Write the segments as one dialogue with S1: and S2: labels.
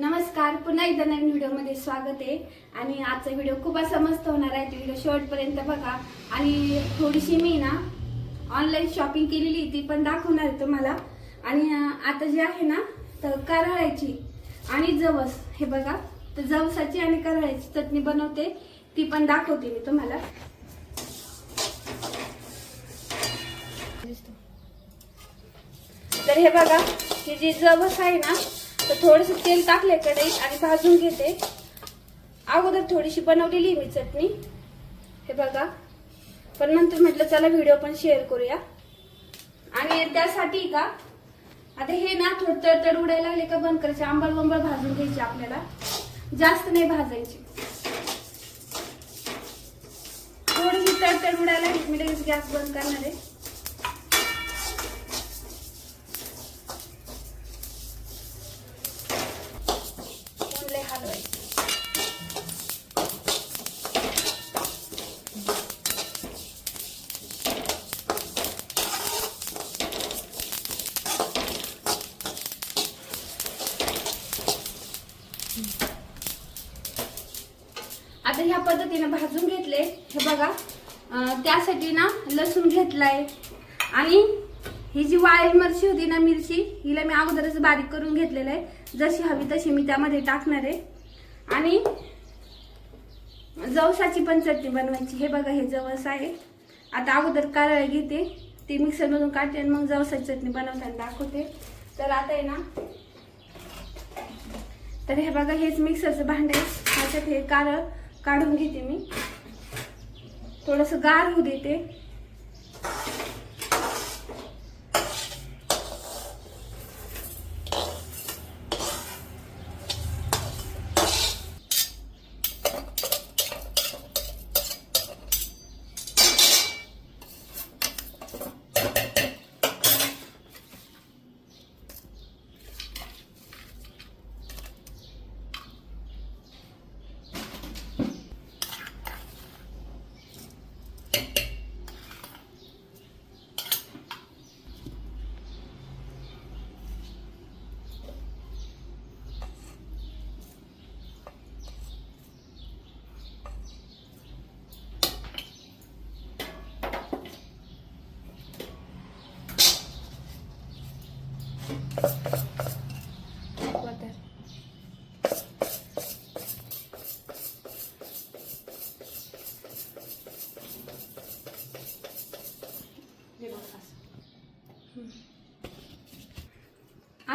S1: नमस्कार पुन्हा एकदा नवीन व्हिडिओमध्ये स्वागत आहे. आणि आजचा व्हिडिओ खूप असा मस्त होणार आहे. व्हिडिओ शेवटपर्यंत बघा. आणि थोडीशी मी ना ऑनलाईन शॉपिंग केलेली ती पण दाखवणार आहे तुम्हाला. आणि आता जे आहे ना तर कारळाची आणि जवस. हे बघा तर जवसाची आणि कारळाची चटणी बनवते. ती पण दाखवते मी तुम्हाला. तर हे बघा हे जे जवस आहे ना तर थोडस तेल टाकले कढईत आणि भाजून घेते. अगोदर थोडीशी बनवलेली मी चटणी. हे बघा. पण नंतर म्हटलं चला व्हिडिओ पण शेअर करूया. आणि त्यासाठी का? आता हे ना थोडं तडतड उडायला लागले का बंद करायचे. आंबळ वंबळ भाजून घ्यायचे आपल्याला. जास्त नाही भाजायचे. थोडीशी तडतड उडायला मी लगेच गॅस बंद करणार आहे फोन लय हलवायचं आता ह्या पद्धतीने भाजून असं बघा. त्यासाठी ना लसूण घेतलाय. आणि ही जी वाळी मिरची होती ना मिरची हिला मी अगोदरच बारीक करून घेतलेलं आहे. जशी हवी तशी मी त्यामध्ये टाकणार आहे. आणि जवसाची पण चटणी बनवायची. हे बघा हे जवस आहे. आता अगोदर कारळ घेते. ते मिक्सरमधून काढते आणि मग जवसाची चटणी बनवताना दाखवते. तर आता आहे ना तर हे बघा हेच मिक्सरचं भांडे त्याच्यात हे कारळ काढून घेते मी. थोडस गार होऊ देते.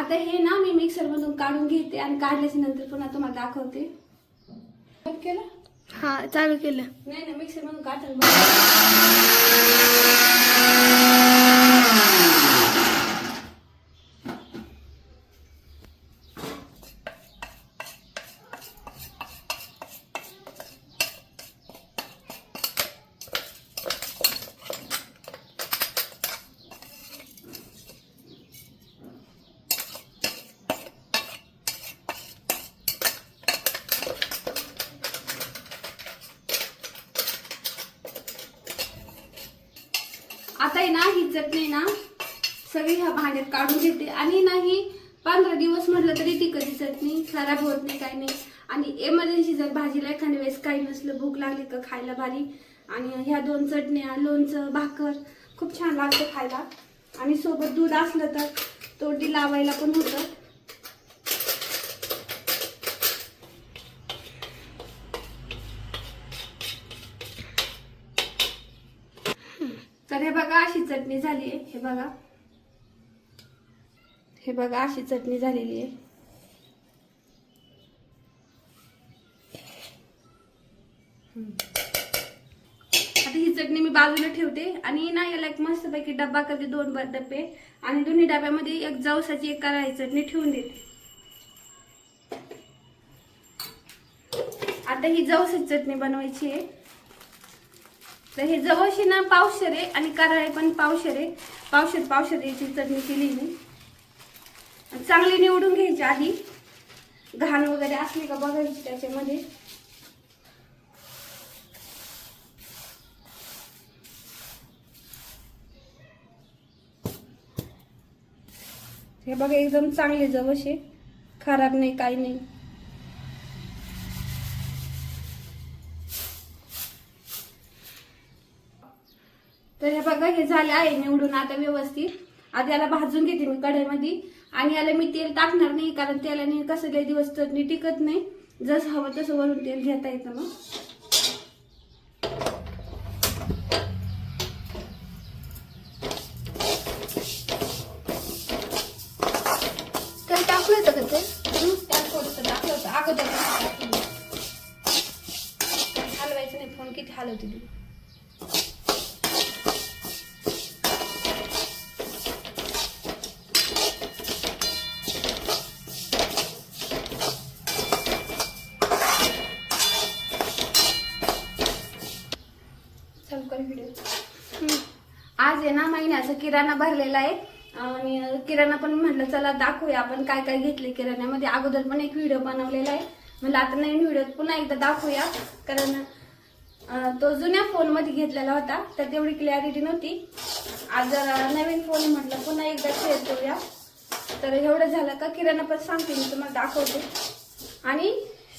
S1: आता हे ना मी मिक्सर मधून काढून घेते आणि काढल्याच्या नंतर पुन्हा तुम्हाला दाखवते. केलं?
S2: हा चालू केलं.
S1: नाही ना मिक्सर मधून काढताना आता आहे ना ही चटणी ना सगळी ह्या भांड्यात काढून घेते. आणि नाही पंधरा दिवस म्हटलं तरी ती कधी चटणी खराब होत नाही काही नाही. आणि एमर्जन्सी जर भाजीला एखाद्या वेळेस काही नसलं भूक लागली का खायला भारी. आणि ह्या दोन चटण्या लोणचं भाकर खूप छान लागतं खायला. आणि सोबत दूध असलं तर तोंडी लावायला पण होतं. बघा अशी चटणी झाली आहे. हे बघा. हे बघा अशी चटणी झालेली आहे. आता ही चटणी मी बाजूला ठेवते आणि ना याला एक मस्तपैकी डब्बा करते दोन बार डब्बे. आणि दोन्ही डब्यामध्ये एक जवसाची एक करायची चटणी ठेवून देते. आता ही जवसाची चटणी बनवायची आहे. तर हे जवळशी ना पावशर आहे आणि कराळे पण पावशर. आहे पावशेरेची चटणी केली मी. चांगली निवडून घ्यायची आधी. घाण वगैरे असली का बघायची त्याच्यामध्ये. हे बघा एकदम चांगले जवळशे. खराब नाही काही नाही. तर हे बघा हे झालं आहे निवडून आता व्यवस्थित. आता याला भाजून घेते मी कढईमध्ये. आणि याला मी तेल टाकणार नाही कारण तेलाने कसं लय दिवस तर टिकत नाही. जसं हवं तसं वरून तेल घेता येतं मग.
S2: तर टाकलं होतं का ते?
S1: थोडंसं टाकलं होतं. अगोदर हलवायचं नाही फोन किती हलवते तुम्ही किराणा भरलेला आहे. आणि किराणा पण म्हटलं चला दाखवूया आपण काय काय घेतले किराण्यामध्ये. अगोदर पण एक व्हिडिओ बनवलेला आहे. म्हणलं आता नवीन व्हिडिओ पुन्हा एकदा दाखवूया. कारण तो जुन्या फोनमध्ये घेतलेला होता तर तेवढी क्लॅरिटी नव्हती. आज जरा नवीन फोन म्हटलं पुन्हा एकदा शेअर करूया. तर एवढं झालं का किराणा पण सांगते मी तुम्हाला दाखवते. आणि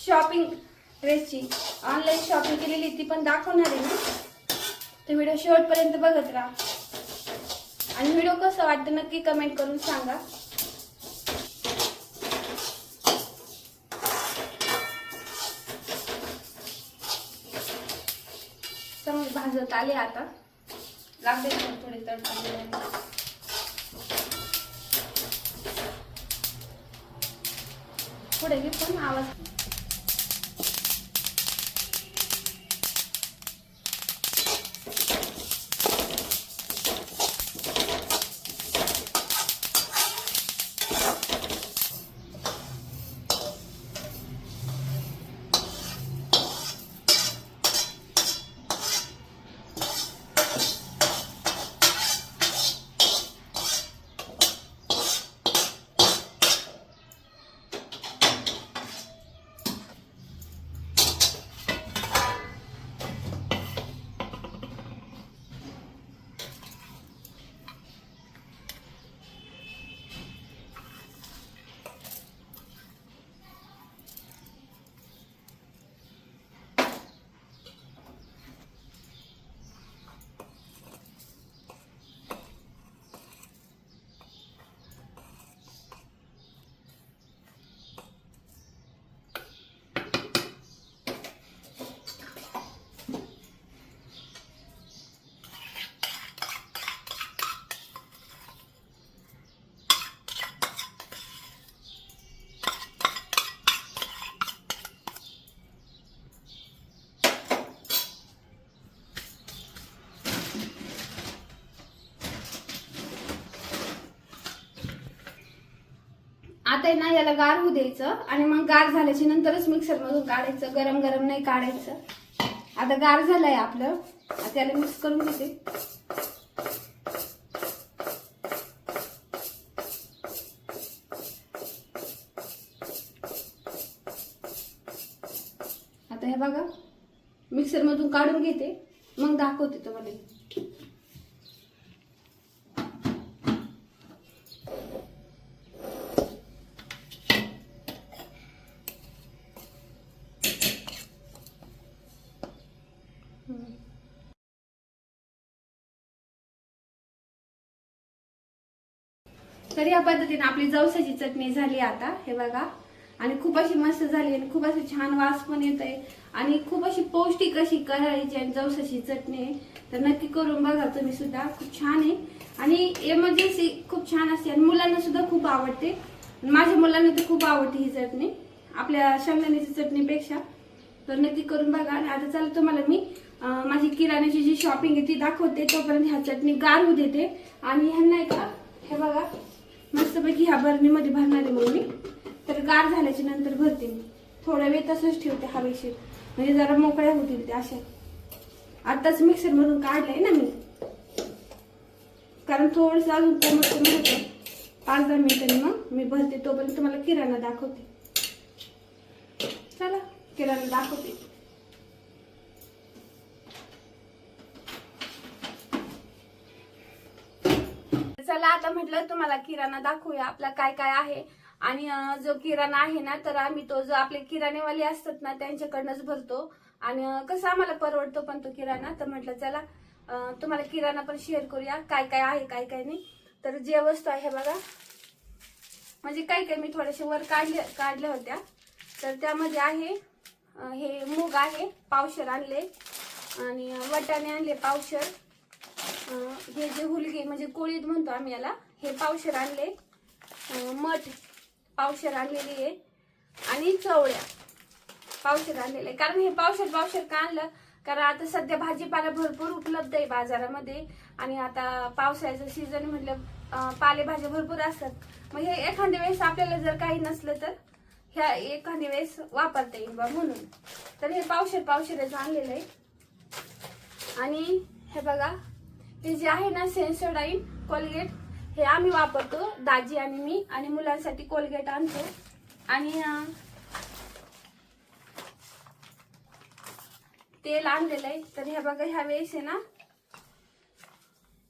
S1: शॉपिंग ड्रेसची ऑनलाईन शॉपिंग केलेली ती पण दाखवणार आहे मी. तर व्हिडिओ शेवटपर्यंत बघत राहा. कसं वाटतं नक्की कमेंट करून सांगा. समज भाजत आले आता. लागले थोडे तडका पुढे पण आवाज. आता आहे ना याला गार होऊ द्यायचं आणि मग गार झाल्याच्या नंतरच मिक्सर मधून काढायचं गरम गरम नाही काढायचं. आता गार झालंय आपलं. आता याला मिक्स करून घेते. आता हे बघा. मिक्सर मधून काढून घेते. मग दाखवते तुम्हाला. तर या पद्धतीने आपली जवसाची चटणी झाली आता हे बघा. आणि खूप अशी मस्त झाली आणि खूप अशी छान वास पण येत आहे आणि खूप अशी पौष्टिक अशी करायची आणि जवसाची चटणी आहे. तर नक्की करून बघा तुम्ही सुद्धा. खूप छान आहे. आणि एमर्जन्सी खूप छान असते आणि मुलांना सुद्धा खूप आवडते. माझ्या मुलांना तर खूप आवडते ही चटणी. आपल्या शेंगदाण्याची चटणीपेक्षा. तर नक्की करून बघा. आणि आता चला तुम्हाला मी माझी किराण्याची जी शॉपिंग आहे ती दाखवते. तोपर्यंत ह्या चटणी गार होऊ देते. आणि ह्यांना आहे का हे बघा. मस्तपैकी ह्या बरणीमध्ये भरणार आहे मग मी तर गार झाल्याच्यानंतर भरते मी. थोडा वेळ तसंच ठेवते हवेशीर म्हणजे जरा मोकळ्या होतील त्या अशा. आताच मिक्सर मधून काढलंय ना मी. कारण थोडस अजून कोमट कमी होतं. पाच दहा मिनिटांनी मग मी भरते तोपर्यंत तुम्हाला किराणा दाखवते. चला किराणा दाखवते. चला आता म्हटलं तुम्हाला किराणा दाखवूया आपला काय काय आहे. आणि जो किराणा आहे ना तर आम्ही तो जो आपले किराणेवाले असतात ना त्यांच्याकडनंच भरतो. आणि कसं आम्हाला परवडतो पण तो किराणा तर म्हटलं चला तुम्हाला किराणा पण शेअर करूया काय काय आहे काय काय नाही. तर जे वस्तू आहे बघा. म्हणजे काही काही मी थोड्याशा वर काढल्या काढल्या होत्या. तर त्यामध्ये आहे हे मूग आहे पावशर आणले. आणि वटाणे आणले पावशर. हे जे हुलगे म्हणजे कोळीत म्हणतो आम्ही याला हे पावशर आणले. मठ पावशर आणलेली आहे. आणि चवळ्या पावशेर आणलेले आहे. कारण हे पावशेर पावशेर का आणलं? कारण आता सध्या भाजीपाला भरपूर उपलब्ध आहे बाजारामध्ये. आणि आता पावसाळ्याचं सीझन म्हटलं पालेभाज्या भरपूर असतात. मग हे एखाद्या वेळेस आपल्याला जर काही नसलं तर ह्या एखाद्या वेळेस वापरता येईल बा म्हणून. तर हे पावशेर पावशेरच आणलेलं आहे. आणि हे बघा ती जे आहे ना सेन्सोडाईन कोलगेट हे आम्ही वापरतो. दाजी आणि मी आणि मुलांसाठी कोलगेट आणतो. आणि तेल आणलेलं आहे. तर हे बघा ह्या वेळेस आहे ना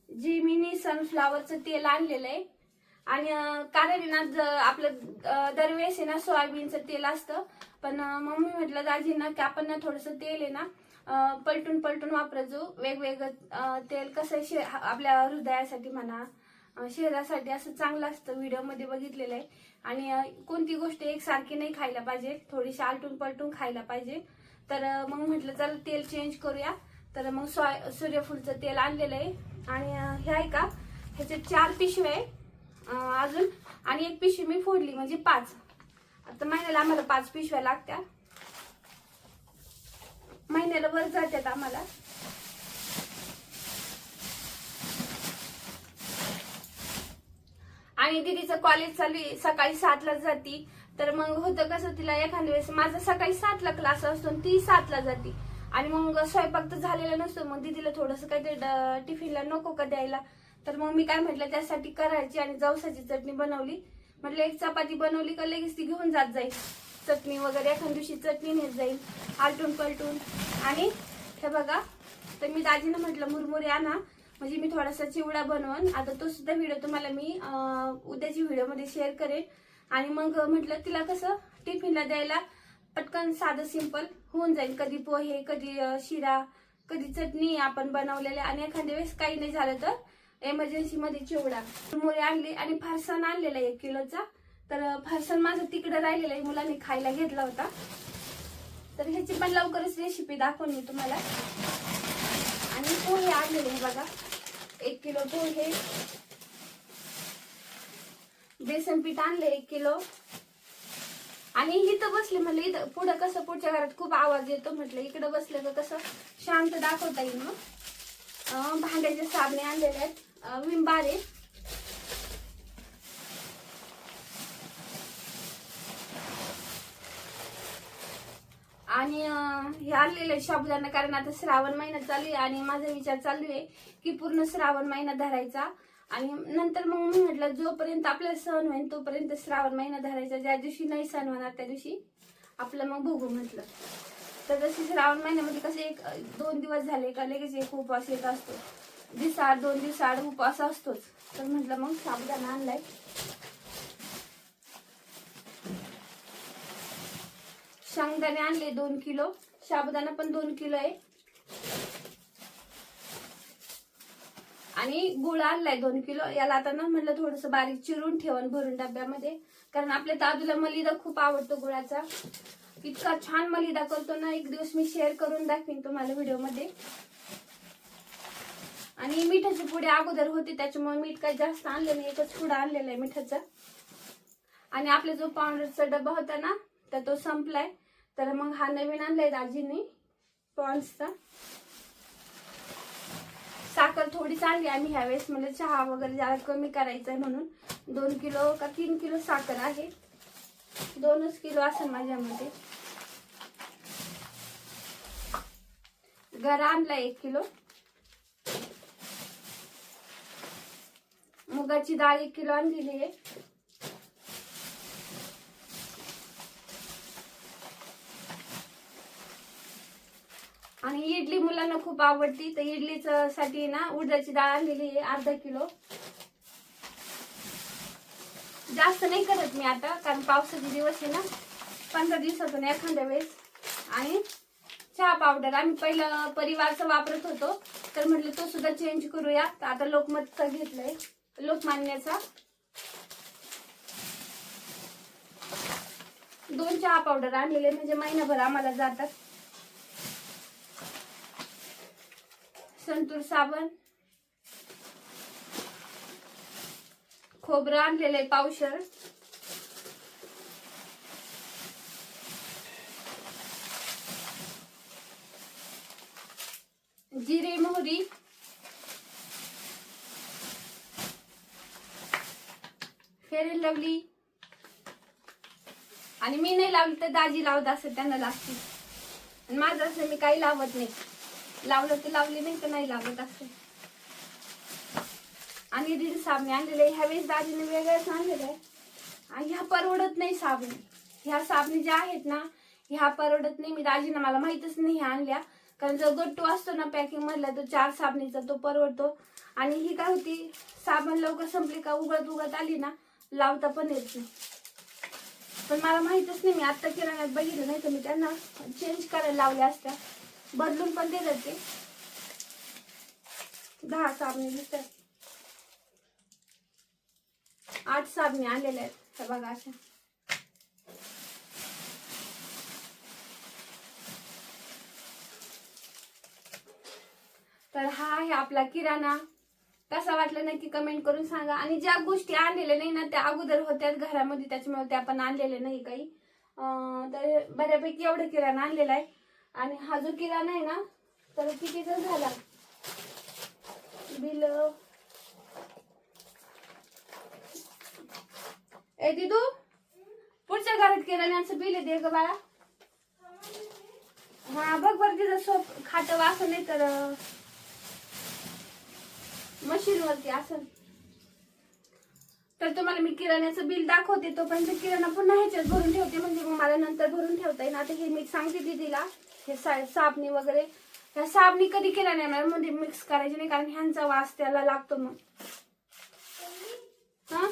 S1: जिमिनी सनफ्लावरचं तेल आणलेलं आहे. आणि कारण आहे ना ज- आपलं दरवेळेस आहे ना सोयाबीनचं तेल असतं. पण मम्मी म्हटलं दाजींना की आपण ना थोडंसं तेल आहे ना पलटून पलटून वापरायचो वेगवेगळं तेल कसं शे आपल्या हृदयासाठी म्हणा शरीरासाठी असं चांगलं असतं. व्हिडिओमध्ये बघितलेलं आहे. आणि कोणती गोष्ट एकसारखी नाही खायला पाहिजे. थोडीशी आलटून पलटून खायला पाहिजे. तर मग म्हटलं चला तेल चेंज करूया. तर मग सोय सूर्यफूलचं तेल आणलेलं आहे. आणि हे आहे का? ह्याचे चार पिशव्या आहे. अजून. आणि एक पिशवी मी फोडली म्हणजे पाच. आता महिन्याला आम्हाला पाच पिशव्या लागत्या. महिन्याला वर जातात आम्हाला. आणि दिदीचं कॉलेज चालू आहे, सकाळी सातला जाती. तर मग होतं कसं तिला एखाद्या वेळेस माझा सकाळी सातला क्लास असतो ती सातला जाती. आणि मग स्वयंपाक तर झालेला नसतो मग दिदीला थोडंसं काहीतरी टिफिनला नको का द्यायला? तर मग मी काय म्हटलं त्यासाठी करायची आणि जवसाची चटणी बनवली. म्हटलं एक चपाती बनवली का लगेच ती घेऊन जात जाईल. चटणी वगैरे एखाद्या दिवशी चटणी नेत जाईल आलटून पलटून. आणि हे बघा तर मी दाजीनं म्हटलं मुरमुरे आणा. म्हणजे मी थोडासा चिवडा बनवून आता तो सुद्धा व्हिडिओ तुम्हाला मी उद्याची व्हिडिओमध्ये शेअर करेन. आणि मग म्हटलं तिला कसं टिफिनला द्यायला पटकन साधं सिंपल होऊन जाईल. कधी पोहे कधी शिरा कधी चटणी आपण बनवलेल्या. आणि एखाद्या वेळेस काही नाही झालं तर एमर्जन्सीमध्ये चिवडा. मुळे आणले आणि फरसाण आणलेला एक किलोचा. तर अं, फरसाण माझं तिकडं राहिलेलं आहे. मुलांनी खायला घेतला होता. तर ह्याची पण लवकरच रेसिपी दाखवून मी तुम्हाला. आणि पोहे आणलेले हे बघा. एक किलो पोहे. बेसन पीठ आणले एक किलो. आणि इथं बसले म्हटलं इथं पुढं कसं पुढच्या घरात खूप आवाज येतो म्हटलं इकडं बसलं तर कसं? शांत दाखवता येईल मग. भांड्याचे साबणे आणलेले आहेत. विम बारे आणि हे आणलेलं आहे साबुदाणा कारण आता श्रावण महिना चालू आहे आणि माझा विचार चालू आहे की पूर्ण श्रावण महिना धरायचा. आणि नंतर मग मी म्हटलं जोपर्यंत आपल्याला सण होईल तोपर्यंत श्रावण महिना धरायचा. ज्या दिवशी नाही सण होणार त्या दिवशी आपलं मग बघू म्हटलं. तर जशी श्रावण महिन्यामध्ये कसं एक दोन दिवस झाले का लगेच एक उपवास येत असतो. दिवसाआड दोन दिवसाआड उपवास असतोच. तर म्हटलं मग साबुदाणा आणलाय. शेंगदाणे आणले दोन किलो. साबुदाणा पण दोन किलो आहे. आणि गुळ आणलाय दोन किलो. याला आता ना म्हणलं थोडस बारीक चिरून ठेवून भरून डब्यामध्ये. कारण आपल्या दादूला मलिदा खूप आवडतो गुळाचा. इतका छान मलिदा करतो ना. एक दिवस मी शेअर करून दाखवीन तुम्हाला व्हिडिओमध्ये. आणि मिठाचे पुढे अगोदर होते त्याच्यामुळे मीठ काही जास्त आणलं नाही. एकच पुढं आणलेलं आहे मिठाचा. आणि आपला जो पावडरचा डबा होता ना तर तो संपलाय. तर मग हा नवीन आणलाय दाजींनी पॉन्सचा साखर थोडीच आणली आम्ही ह्यावेळेस म्हणजे चहा वगैरे जरा कमी करायचा आहे म्हणून. दोन किलो का तीन किलो साखर आहे. दोनच किलो असेल माझ्यामध्ये. गरा आणला एक किलो. मुगाची डाळ एक किलो आणलेली आहे. आणि इडली मुलांना खूप आवडती. तर इडलीच साठी ना उडदाची डाळ आणलेली आहे अर्धा किलो. जास्त नाही करत मी आता कारण पावसाचे दिवस आहे ना. पंधरा दिवसातून एखाद्या वेळेस. आणि चहा पावडर. आम्ही पहिलं परिवारचं वापरत होतो. तर म्हटलं तो सुद्धा चेंज करूया. तर आता लोकमतचा घेतलंय. लोकमान्याचा दोन चहा पावडर आणलेले. म्हणजे महिनाभर आम्हाला जातात. संतूर साबण खोबरं आणलेलं आहे पावशर. जिरे मोहरी. फेअर लावली. आणि मी नाही लावली तर दाजी लावत असेल त्यांना लागते माझं असं मी काही लावत नाही. लावलं तर लावली नाही तर नाही लावत असं. आणि रील साबणे आणलेले ह्यावेळेस दाजीने वेगळंच आणलेलं आहे. आणि ह्या परवडत नाही साबण. ह्या साबणे ज्या आहेत ना ह्या परवडत नाही. मी दाजीनं मला माहितच नाही ह्या आणल्या. कारण जो गट्टू असतो ना पॅकिंग मधला तो चार साबणीचा तो परवडतो. आणि ही काय होती साबण लवकर संपली का उगत उगत आली ना लावता पण येत नाही. पण मला माहितच नाही मी आत्ता किराण्यात बघितलं नाही तर मी त्यांना चेंज करायला लावल्या असत्या. बदलून पण देतात ते दहा साबणे दिसतात. आठ साबणे आलेल्या आहेत. हे बघा अशा. तर हा आहे आपला किराणा. कसा वाटला नक्की कमेंट करून सांगा. आणि ज्या गोष्टी आणलेल्या नाही ना त्या अगोदर होत्यात घरामध्ये त्याच्यामुळे त्या पण आणलेल्या नाही काही. तर बऱ्यापैकी एवढं किराणा आणलेला आहे. आणि हा जो किराणा आहे ना तर कितीचा झाला? बिल येते तू पुढच्या घरात किराण्याचं बिल दे ग बाळा. हा बघ बरं तिचं सोप खातं वाचन नाही तर मशीन वरती असेल तर तुम्हाला मी किराण्याचं बिल दाखवते तोपर्यंत किराणा पुन्हा ह्याच्यात भरून ठेवते म्हणजे मग मला नंतर भरून ठेवता येईल आता हे मी सांगते दीदीला. हे सा साबणी वगैरे. ह्या साबणी कधी केल्या किराण्यामध्ये मध्ये मिक्स करायची नाही कारण ह्यांचा वास त्याला लागतो मग. हा?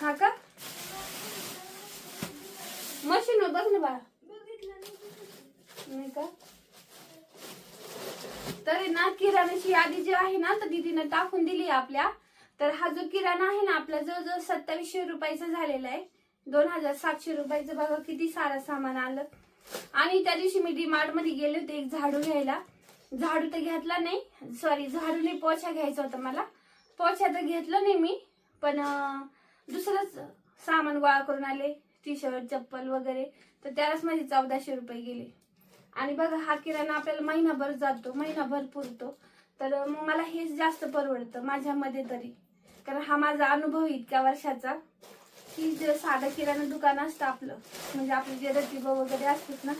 S1: हा का? मशीन बघ ना बाळा. नाही का? तरी ना किराण्याची यादी जी आहे ना तर दीदीनं टाकून दिली आहे आपल्या. तर हा जो किराणा आहे ना आपला जवळजवळ सत्तावीसशे रुपयाचा झालेला आहे. दोन हजार सातशे रुपयाचं बघा किती सारं सामान आलं. आणि त्या दिवशी मी डीमार्टमध्ये गेले होते एक झाडू घ्यायला. झाडू तर घेतला नाही. सॉरी झाडू नाही पोछा घ्यायचा होता मला. पोछा तर घेतलं नाही मी पण दुसरंच सामान गोळा करून आले. टी शर्ट चप्पल वगैरे. तर त्यालाच माझे चौदाशे रुपये गेले. आणि बघा हा किराणा आपल्याला महिनाभर जातो महिनाभर पुरतो. तर मग मला हेच जास्त परवडतं माझ्यामध्ये तरी. कारण हा माझा अनुभव इतक्या वर्षाचा. की जे साधं किराणा दुकान असतं आपलं म्हणजे आपले जे रतीब वगैरे असतात ना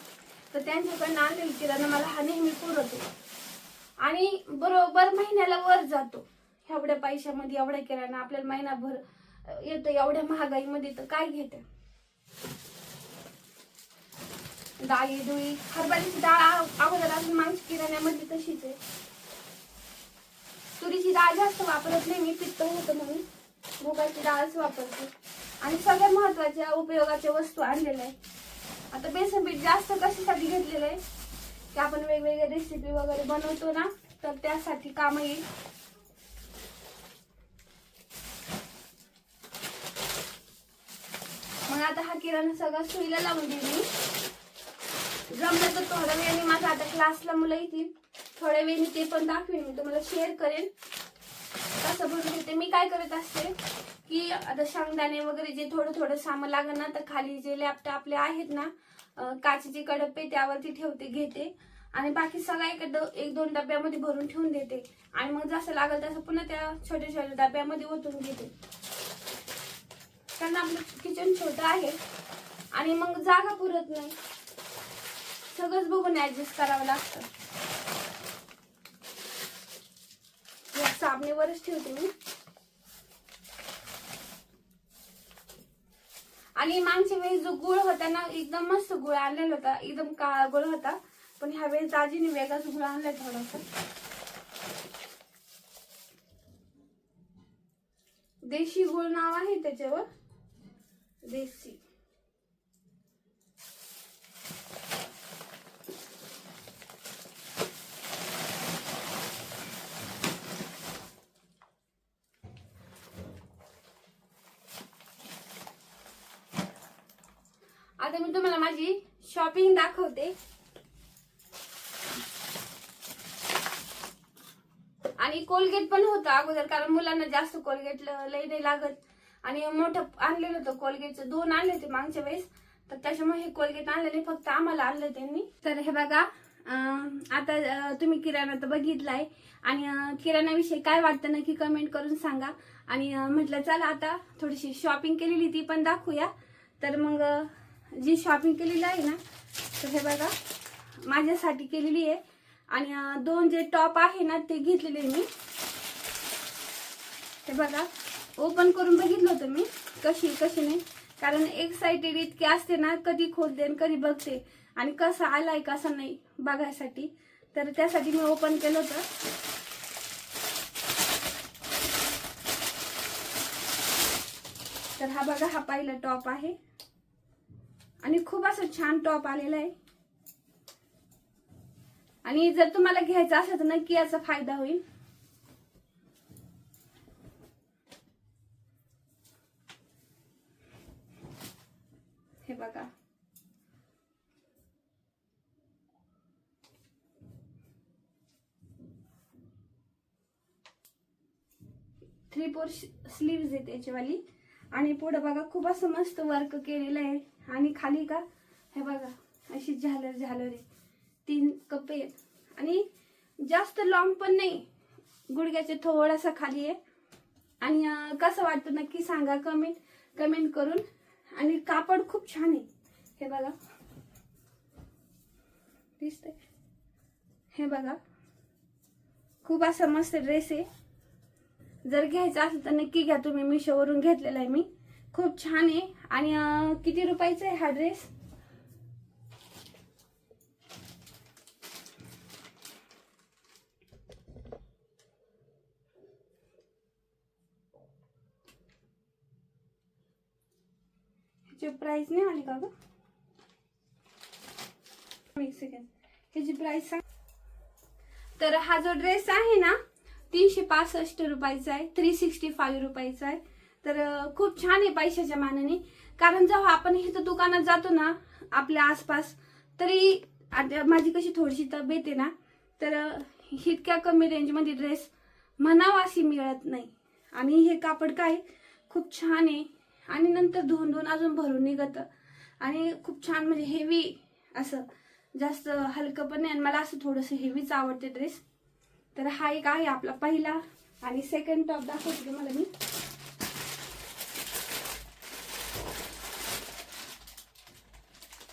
S1: तर त्यांच्याकडनं आणलेलं किराणा मला हा नेहमी पुरवतो. आणि बरोबर महिन्याला वर जातो. एवढ्या पैशामध्ये एवढ्या किराणा आपल्याला महिनाभर येतं येतो एवढ्या महागाईमध्ये तर काय घेते? डाळी दुई हरभऱ्याची डाळ अगोदर अजून मागची किराण्यामध्ये तशीच आहे. तुरीची डाळ जास्त वापरत नाही मी पित्त होतं म्हणून. मुगाची डाळच वापरते. आणि सगळ्यात महत्त्वाच्या उपयोगाच्या वस्तू आणलेल्या आहे आता बेसन पीठ जास्त कशासाठी घेतलेलं आहे? की आपण वेगवेगळ्या रेसिपी वगैरे बनवतो ना तर त्यासाठी काम येईल. मग आता हा किराणा सगळा सुईला लावून देईल मी. जमलं तर थोड्या वेळाने माझा आता क्लासला मुलं येतील. थोड्या वेळाने ते पण दाखवेन मी तुम्हाला शेअर करेन. असं भरून घेते मी काय करत असते की आता शेंगदाणे वगैरे जे थोडं थोडं सामान लागेल ना तर खाली जे लॅपटॉप आपले आहेत ना काचेचे कडप्पे त्यावरती ठेवते घेते. आणि बाकी सगळं एक एक दोन डब्यामध्ये भरून ठेवून देते. आणि मग जसं लागेल तसं पुन्हा त्या छोट्या छोट्या डब्यामध्ये ओतून घेते. कारण आपलं किचन छोटं आहे. आणि मग जागा पुरत नाही. सगळंच बघून ऍडजस्ट करावं लागतं. या साबणेवरच ठेवते मी. आणि मागच्या वेळेस जो गुळ होता ना एकदम मस्त गुळ आणलेला होता. एकदम काळा गुळ होता. पण ह्या वेळेस दाजीने वेगळाच गुळ आणलाय थोडासा. देशी गुळ नाव आहे त्याच्यावर. देशी. आता मी तुम्हाला माझी शॉपिंग दाखवते. आणि कोलगेट पण होतं अगोदर कारण मुलांना जास्त कोलगेट लई नाही लागत. आणि मोठं आणलेलं होतं कोलगेटचं दोन आणले होते मागच्या वेळेस. तर त्याच्यामुळे हे कोलगेट आणलं नाही फक्त आम्हाला आणलं त्यांनी. तर हे बघा आता तुम्ही किराणा तर बघितलाय. आणि किराणाविषयी काय वाटतं नक्की कमेंट करून सांगा. आणि म्हटलं चला आता थोडीशी शॉपिंग केलेली ती पण दाखवूया. तर मग जी शॉपिंग केलेली आहे ना तर हे बघा माझ्यासाठी केलेली आहे. आणि दोन जे टॉप आहे ना ते घेतलेले मी. हे बघा ओपन करून बघितलं होतं मी. कशी कशी नाही. कारण एक्सायटेड इतके असते ना कधी खोलते आणि कधी बघते. आणि कसं आलाय कसं नाही बघायसाठी. तर त्यासाठी मी ओपन केलं होतं. तर हा बघा हा पहिला टॉप आहे. आणि खूप असं छान टॉप आलेला आहे. आणि जर तुम्हाला घ्यायचं असेल तर नक्की याचा फायदा होईल. हे बघा. थ्री फोर स्लीव्ज येते याचीवाली. आणि पुढे बघा खूप असं मस्त वर्क केलेलं आहे. आणि खाली का? हे बघा अशी झालर झालर आहे. तीन कप आहेत. आणि जास्त लॉंग पण नाही. गुडघ्याचे थोडासा खाली आहे. आणि कसं वाटतं नक्की सांगा कमेंट कमेंट करून. आणि कापड खूप छान आहे. हे बघा. दिसतंय? हे बघा. खूप असा मस्त ड्रेस आहे. जर घ्यायचा असेल तर नक्की घ्या. तुम्ही मिशोवरून घेतलेला आहे मी. खूप छान आहे. आणि किती रुपयाचा आहे हा ड्रेस प्राइस नाही आली का ग? सेकंड ह्याची प्राइस सांग. तर हा जो ड्रेस आहे ना तीनशे पासष्ट रुपयाचा आहे थ्री सिक्स्टी फाईव्ह रुपयाचा आहे. तर खूप छान आहे पैशाच्या मानाने. कारण जेव्हा आपण इथं दुकानात जातो ना आपल्या आसपास तरी आता माझी कशी थोडीशी तब्येत आहे ना तर इतक्या कमी रेंजमध्ये ड्रेस म्हणावा अशी मिळत नाही. आणि हे कापड काय खूप छान आहे. आणि नंतर धुवून धुवून अजून भरून निघतं. आणि खूप छान म्हणजे हेवी असं जास्त हलकं पण नाही. आणि मला असं थोडंसं हेवीच आवडते ड्रेस तर हा एक आहे आपला पहिला. आणि सेकंड टॉप दाखवते तुम्हाला मी.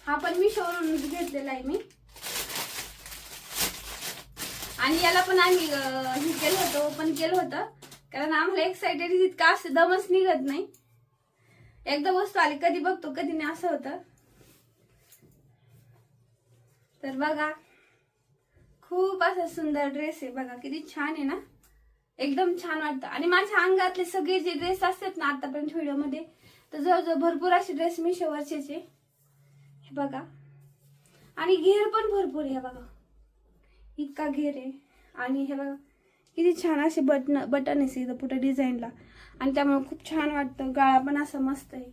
S1: हा पण मी शोरूम घेतलेला आहे मी. आणि याला पण आम्ही हे केलं होतं ओपन केलं होतं. कारण आम्हाला एक्सायटेड इतका असं दमच निघत नाही. एकदा वस्तू आली कधी बघतो कधी नाही असं होतं. तर बघा खूप असा सुंदर ड्रेस आहे. बघा किती छान आहे ना? एकदम छान वाटतं. आणि माझ्या अंगातले सगळे जे ड्रेस असतात ना आतापर्यंत व्हिडिओमध्ये तर जवळजवळ भरपूर असे ड्रेस मी शेवटचेच हे बघा. आणि घेर पण भरपूर आहे हे बघा. इतका घेर आहे. आणि हे बघा किती छान असे बटन बटन आहे इथं पुढे डिझाईनला. आणि त्यामुळे खूप छान वाटतं. गाळा पण असं मस्त आहे.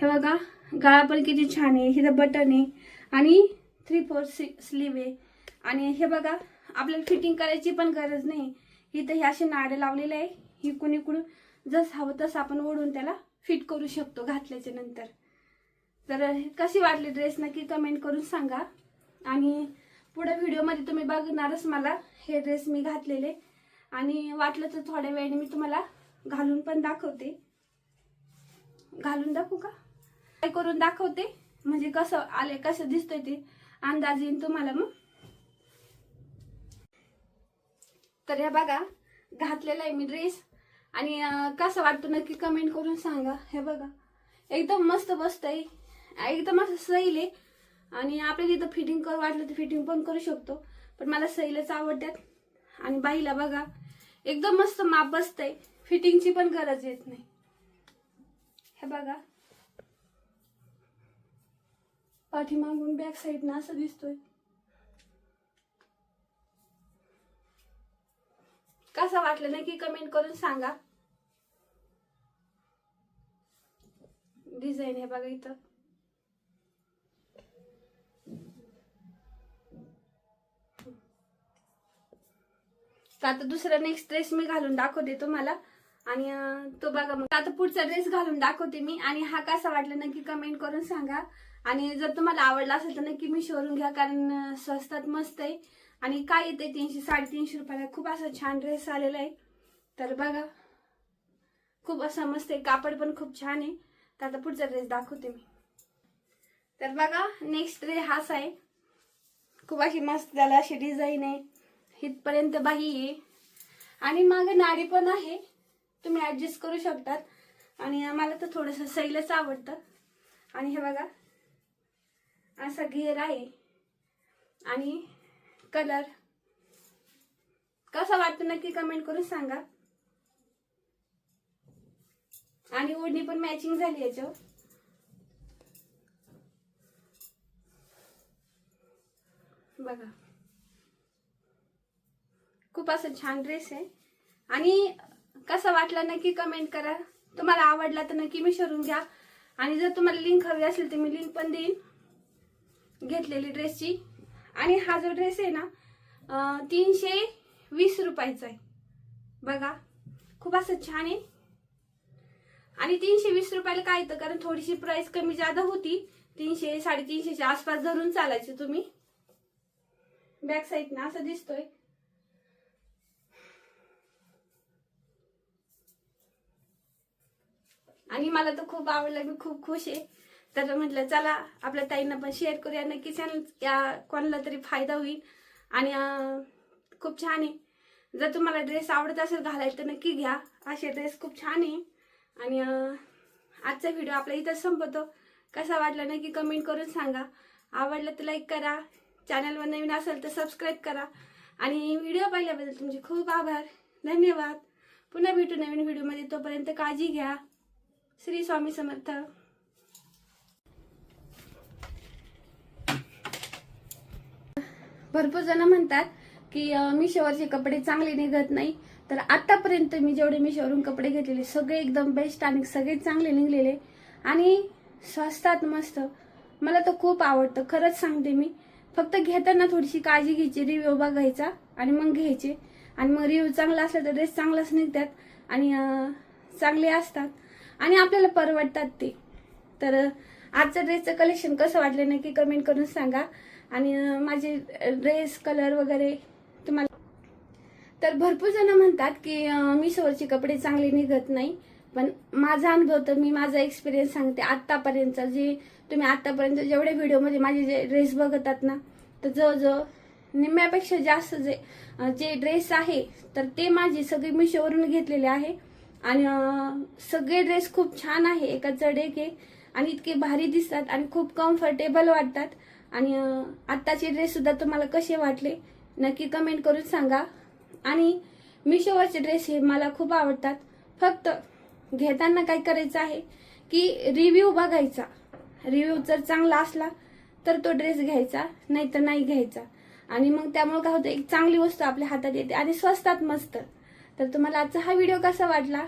S1: हे बघा गाळा पण किती छान आहे. हिथं बटन आहे. आणि थ्री फोर स्लीव आहे. आणि हे बघा आपल्याला फिटिंग करायची पण गरज नाही. इथं हे असे नाडे लावलेले आहे. इकडून इकडून जसं हवं तसं आपण ओढून त्याला फिट करू शकतो घातल्याच्या नंतर. तर कशी वाटली ड्रेस नक्की कमेंट करून सांगा. आणि पुढे व्हिडिओमध्ये तुम्ही बघणारच मला हे ड्रेस मी घातलेले. आणि वाटलं तर थोड्या वेळाने मी तुम्हाला घालून पण दाखवते. घालून दाखवू का? काय करून दाखवते. म्हणजे कसं आले कसं दिसतंय ते अंदाज येईन तुम्हाला मग. तर हे बघा घातलेला आहे मी ड्रेस आणि कसं वाटतं नक्की कमेंट करून सांगा. हे बघा. एकदम मस्त बसतंय एकदम असं सैल आहे. आणि आपल्याला इथं फिटिंग करू वाटलं तर फिटिंग पण करू शकतो. पण मला सैलच आवडतात. आणि बाईला बघा. एकदम मस्त माप बसतंय. फिटिंगची पण गरज येत नाही. हे बघा. पाठीमागून बॅक साईडनं असं दिसतोय. कसा वाटलं नक्की कमेंट करून सांगा. डिझाईन आहे बघा इथं. तर आता दुसरा नेक्स्ट ड्रेस मी घालून दाखवते तुम्हाला. आणि तो बघा मग. आता पुढचा ड्रेस घालून दाखवते मी. आणि हा कसा वाटला नक्की कमेंट करून सांगा. आणि जर तुम्हाला आवडला असेल तर नक्की मी शोरून घ्या कारण स्वस्तात मस्त आहे. आणि काय येते तीनशे साडेतीनशे रुपयाला? खूप असा छान ड्रेस आलेला आहे. तर बघा. खूप असा मस्त आहे. कापड पण खूप छान आहे. तर आता पुढचा ड्रेस दाखवते मी. तर बघा नेक्स्ट ड्रेस हाच आहे. खूप अशी मस्त त्याला अशी डिझाईन आहे. इथपर्यंत बाही आहे. आणि मागे नाडी पण आहे. तुम्ही ऍडजस्ट करू शकतात. आणि मला तर थोडंसं सैलच आवडतं. आणि हे बघा असा घेर आहे. आणि कलर कसा वाटतं नक्की कमेंट करून सांगा. आणि ओढणी पण मॅचिंग झाली याच्यावर. बघा. खूप असं छान ड्रेस आहे. आणि कसा वाटला नक्की कमेंट करा. तुम्हाला आवडला तर नक्की मी शरून घ्या. आणि जर तुम्हाला लिंक हवी असेल तर मी लिंक पण देईन घेतलेली ड्रेसची आणि हा जो ड्रेस आहे ना तीनशे वीस रुपयाचा आहे. बघा. खूप असं छान आहे. आणि तीनशे वीस रुपयाला काय येतं? कारण थोडीशी प्राइस कमी जादा होती. तीनशे साडेतीनशेच्या आसपास धरून चालायचे तुम्ही. बॅक साईड ना असं दिसतोय. आणि मला तर खूप आवडला मी खूप खुश आहे. तर म्हटलं चला आपल्या ताईंना पण शेअर करूया. नक्की चॅनल या कोणाला तरी फायदा होईल. आणि खूप छान आहे. जर तुम्हाला ड्रेस आवडत असेल घालायला तर नक्की घ्या. असे ड्रेस खूप छान आहे. आणि आजचा व्हिडिओ आपला इथं संपतो कसा वाटला नक्की कमेंट करून सांगा. आवडलं तर लाईक करा. चॅनलवर नवीन असेल तर सबस्क्राईब करा. आणि व्हिडिओ पाहिल्याबद्दल तुमचे खूप आभार. धन्यवाद. पुन्हा भेटू नवीन व्हिडिओमध्ये. तोपर्यंत काळजी घ्या. श्री स्वामी समर्थ. भरपूर जण म्हणतात की मिशोवरचे कपडे चांगले निघत नाही. तर आतापर्यंत मी जेवढे मिशोवरून कपडे घेतलेले सगळे एकदम बेस्ट आणि सगळे चांगले निघलेले. आणि स्वस्तात मस्त. मला तर खूप आवडतं. खरंच सांगते मी. फक्त घेताना थोडीशी काळजी घ्यायची रिव्ह्यू बघायचा आणि मग घ्यायचे. आणि मग रिव्ह्यू चांगला असला तर ड्रेस चांगलाच निघतात आणि चांगले असतात. आणि आपल्याला परवडतात ते. तर आजचं ड्रेसचं कलेक्शन कसं वाटलं नक्की कमेंट करून सांगा. आणि माझे ड्रेस कलर वगैरे तर भरपूर जण म्हणतात की मिशोवरचे कपडे चांगले निघत नाही. पण माझा अनुभव तर मी माझा एक्सपिरियन्स सांगते. आत्तापर्यंत जे तुम्ही आत्तापर्यंत जेवढे व्हिडिओमध्ये माझे जे ड्रेस बघतात ना तर जवळजवळ निम्म्यापेक्षा जास्त जे जे ड्रेस आहे तर ते माझे सगळे मिशोवरून घेतलेले आहे. आणि सगळे ड्रेस खूप छान आहे. एका चढ एक आहे आणि इतके भारी दिसतात आणि खूप कम्फर्टेबल वाटतात. आणि आत्ताचे ड्रेससुद्धा तुम्हाला कसे वाटले नक्की कमेंट करून सांगा. आणि मिशोवरचे ड्रेस हे मला खूप आवडतात. फक्त घेताना काय करायचं आहे की रिव्ह्यू बघायचा. रिव्ह्यू जर चांगला असला तर तो ड्रेस घ्यायचा नाही तर नाही घ्यायचा. आणि मग त्यामुळे काय होतं एक चांगली वस्तू आपल्या हातात येते आणि स्वस्तात मस्त. तर तुम्हाला आजचा हा व्हिडिओ कसा वाटला?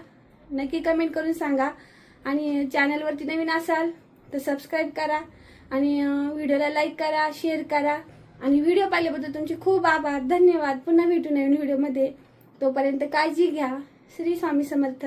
S1: नक्की कमेंट करून सांगा. आणि चॅनलवरती नवीन असाल तर सबस्क्राईब करा. आणि व्हिडिओला लाईक करा शेअर करा. आणि व्हिडिओ पाहिल्याबद्दल तुमचे खूप आभार. धन्यवाद. पुन्हा भेटू नवीन व्हिडिओमध्ये. तोपर्यंत काळजी घ्या. श्री स्वामी समर्थ.